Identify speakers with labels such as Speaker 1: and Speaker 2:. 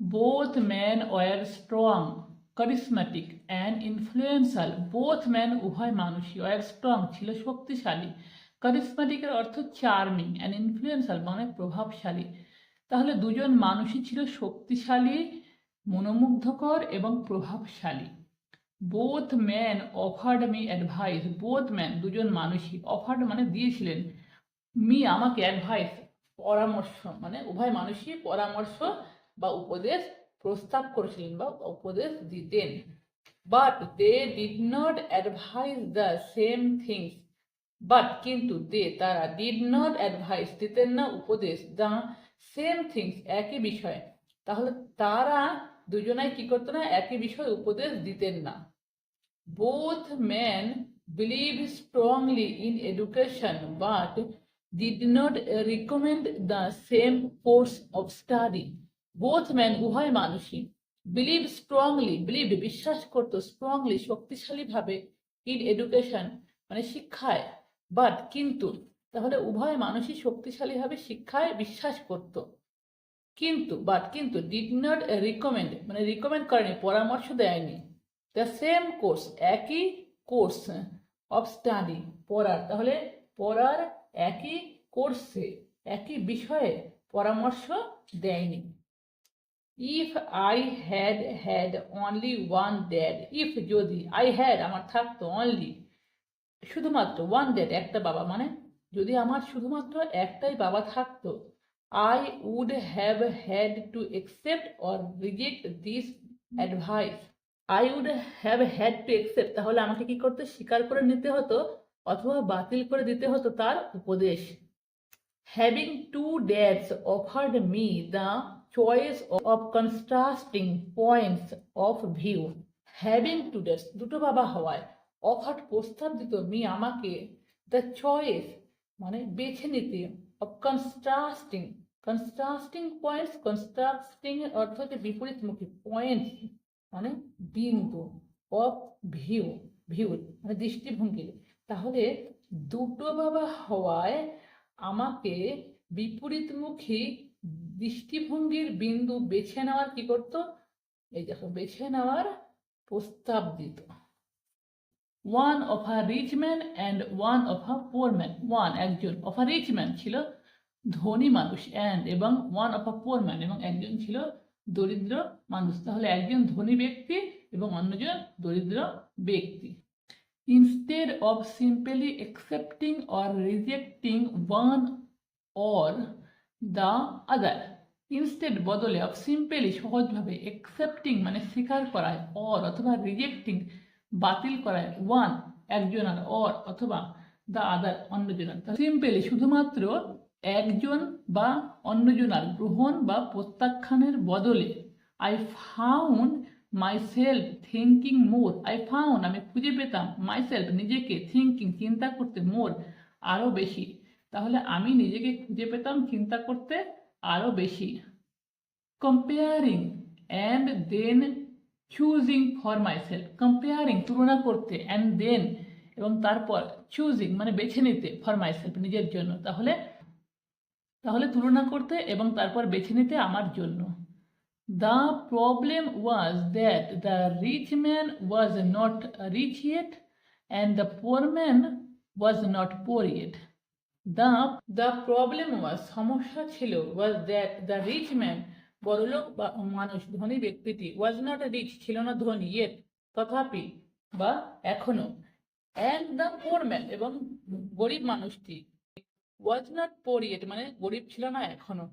Speaker 1: Both men were strong, charismatic and influential. Both men উভয় মানুষই were strong ছিল শক্তিশালী এর অর্থ চার্মিং and influential মানে প্রভাবশালী তাহলে দুজন মানুষই ছিল শক্তিশালী মনোমুগ্ধকর এবং প্রভাবশালী both man offered me advice both man দুজন মানুষই অফার্ড মানে দিয়েছিলেন মি আমাকে অ্যাডভাইস পরামর্শ মানে উভয় মানুষই পরামর্শ বা উপদেশ প্রস্তাব করেছিলেন বা উপদেশ দিতেন। But they did not advise the same things but কিন্তু দে তারা ডিড নট অ্যাডভাইস দিতেন না উপদেশ দ্য সেম থিংস একই বিষয়ে। তাহলে তারা দুজনাই কি করতো না, একই বিষয়ে উপদেশ দিতেন না। Both man believe strongly in education but did not recommend the same course of study. Both men, উভয় মানুষই বিলিভ স্ট্রংলি বিলিভ বিশ্বাস করত স্ট্রংলি শক্তিশালীভাবে ইন এডুকেশন মানে শিক্ষায়। বাট কিন্তু তাহলে উভয় মানুষই শক্তিশালীভাবে শিক্ষায় বিশ্বাস করত। কিন্তু বাট কিন্তু ডিড নট রিকমেন্ড মানে রিকমেন্ড করেনি, পরামর্শ দেয়নি। দ্য সেম কোর্স একই কোর্স অফ স্টাডি পড়ার। তাহলে পড়ার একই কোর্সে একই বিষয়ে পরামর্শ দেয়নি। If I had had only one dad if যদি আই হ্যাড আমার থাকতো অনলি শুধুমাত্র ওয়ান ড্যাড একটা বাবা মানে যদি আমার শুধুমাত্র একটাই বাবা থাকতো I would have had to accept or reject this advice I would have had to accept তাহলে আমাকে কি করতে? স্বীকার করে নিতে হতো অথবা বাতিল করে দিতে হতো তার উপদেশ। Having two dads offered me the choice of contrasting points of view having two dads দুটো বাবা হওয়ায় অফার্ড প্রস্তাব দিত মি আমাকে দ্য চয়েস মানে বেছে নিতে অফ কনস্ট্রাস্টিং কনস্ট্রাস্টিং পয়েন্টস কনস্ট্রাস্টিং এর অর্থ হচ্ছে বিপরীতমুখী পয়েন্টস মানে বিন্দু অফ ভিউ ভিউ মানে দৃষ্টিভঙ্গি। তাহলে দুটো বাবা হওয়ায় আমাকে বিপরীতমুখী দৃষ্টিভঙ্গির বিন্দু বেছে নেওয়ার কি করতো? এই দেখো, বেছে নেওয়ার প্রস্তাব দিত। One of a rich man and one of a poor man one একজন অফ আ রিচ ম্যান ছিল ধনী মানুষ। অ্যান্ড এবং one of a poor man এবং একজন ছিল দরিদ্র মানুষ। তাহলে একজন ধনী ব্যক্তি এবং অন্যজন দরিদ্র ব্যক্তি। Instead of simply accepting or rejecting one or the other instead বদলে of simply সহজভাবে accepting মানে স্বীকার করায় or অথবা rejecting বাতিল করায় one একজন আর or অথবা the other অন্যজনার সিম্পলি শুধুমাত্র একজন বা অন্যজনার গ্রহণ বা প্রত্যাখ্যানের বদলে I found myself thinking more I found আমি খুঁজে পেতাম মাইসেলফ নিজেকে থিঙ্কিং চিন্তা করতে মোর আরও বেশি। তাহলে আমি নিজেকে খুঁজে পেতাম চিন্তা করতে আরও বেশি। Comparing and then choosing for myself comparing তুলনা করতে অ্যান্ড দেন এবং তারপর চুজিং মানে বেছে নিতে ফর মাইসেলফ নিজের জন্য। তাহলে তাহলে তুলনা করতে এবং তারপর বেছে নিতে আমার জন্য। The problem was that the rich man was not rich yet and the poor man was not poor yet. The, the problem was সমস্যা ছিল was that the rich man বড়লোক বা মানুষ ধনী ব্যক্তিটি was not rich ছিল না ধনী yet তথাপি বা এখনও and the poor man এবং গরিব মানুষটি was not poor yet মানে গরিব ছিল না এখনও